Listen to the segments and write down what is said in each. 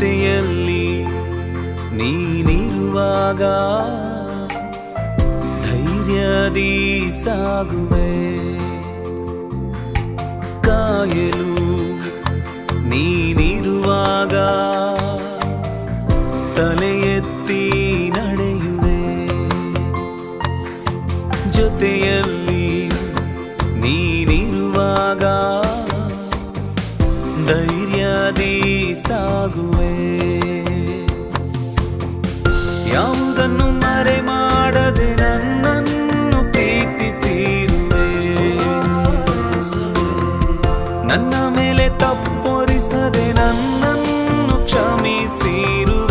ಜೊತೆಯಲ್ಲಿ ನೀನಿರುವಾಗ ಧೈರ್ಯದಿ ಸಾಗುವೆ. ಕಾಯಲು ಧೈರ್ಯದಿ ಸಾಗುವೆ. ಯಾವುದನ್ನು ಮರೆ ಮಾಡದೆ ನನ್ನನ್ನು ಪ್ರೀತಿಸಿರುವೆ ನನ್ನ ಮೇಲೆ ತಪ್ಪೊರಿಸದೆ ನನ್ನನ್ನು ಕ್ಷಮಿಸಿರುವೆ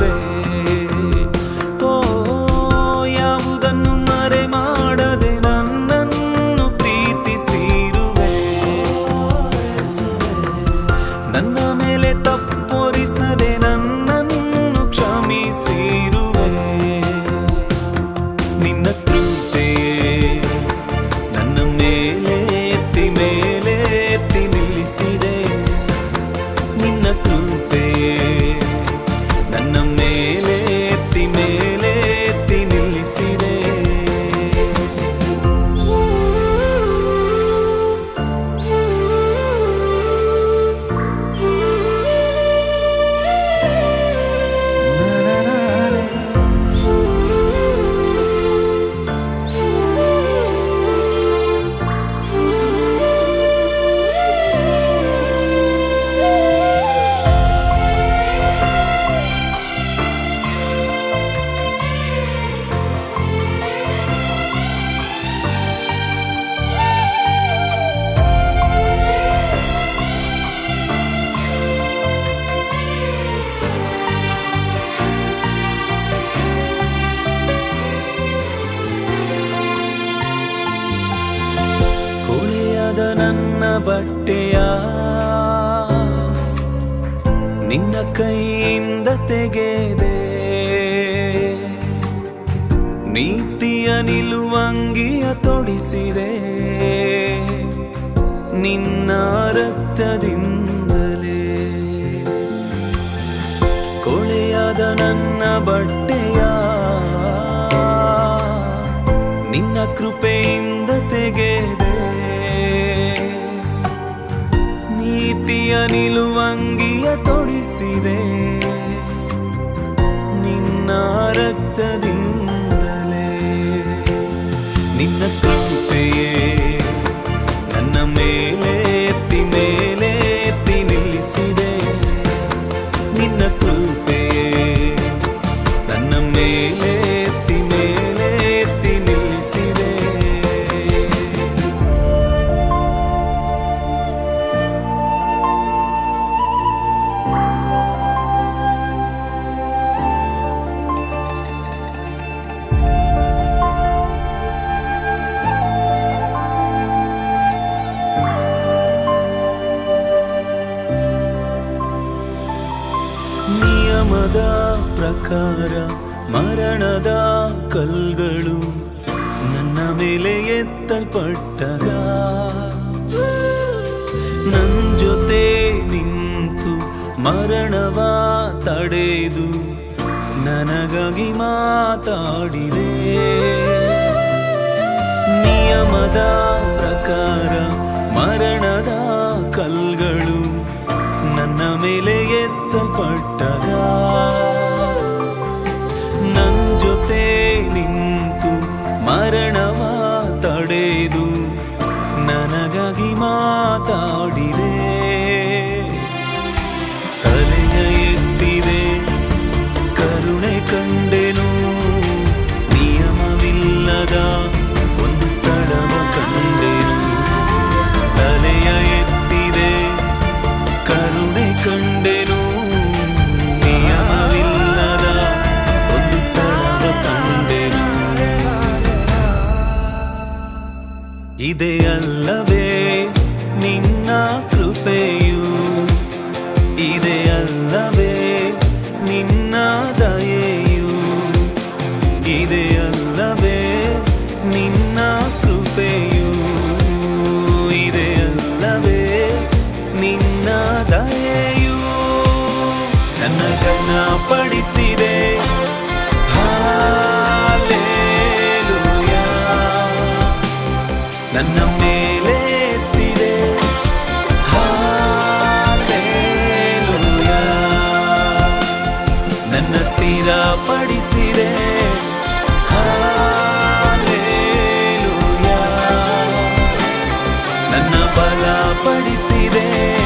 ನಿನ್ನ ಕೈಯಿಂದ ತೆಗೆದೆ. ನೀತಿಯ ನಿಲುವಂಗಿಯ ತೊಡಿಸಿದೆ. ನಿನ್ನ ರಕ್ತದಿಂದಲೇ. ಕೊಳೆಯಾದ ನನ್ನ ಬಟ್ಟೆಯ. ನಿನ್ನ ಕೃಪೆಯಿಂದ ನೀತಿಯ ನಿಲುವಂಗಿಯ ತೊಡಿಸಿದೆ. ನಿನ್ನ ರಕ್ತದಿಂದಲೇ ನಿನ್ನ ಕೃಪೆಯೇ ನಿಯಮದ ಪ್ರಕಾರ, ಮರಣದ ಕಲ್ಗಳು ನನ್ನ ಮೇಲೆ ಎತ್ತಲ್ಪಟ್ಟಾಗ. ನನ್ ಜೊತೆ ನಿಂತು ಮರಣವ ತಡೆದು ನನಗಾಗಿ ಮಾತಾಡಿದೆ. ನಿಯಮದ ಪ್ರಕಾರ ಮಾತಾಡಿದೆ ಕನ್ನ ಪಡಿಸಿದೆ. ನನ್ನ ಮೇಲೆ ಎತ್ತಿದೆ. ನನ್ನ ಸ್ಥಿರಪಡಿಸಿದೆ. ನನ್ನ ಬಲಪಡಿಸಿದೆ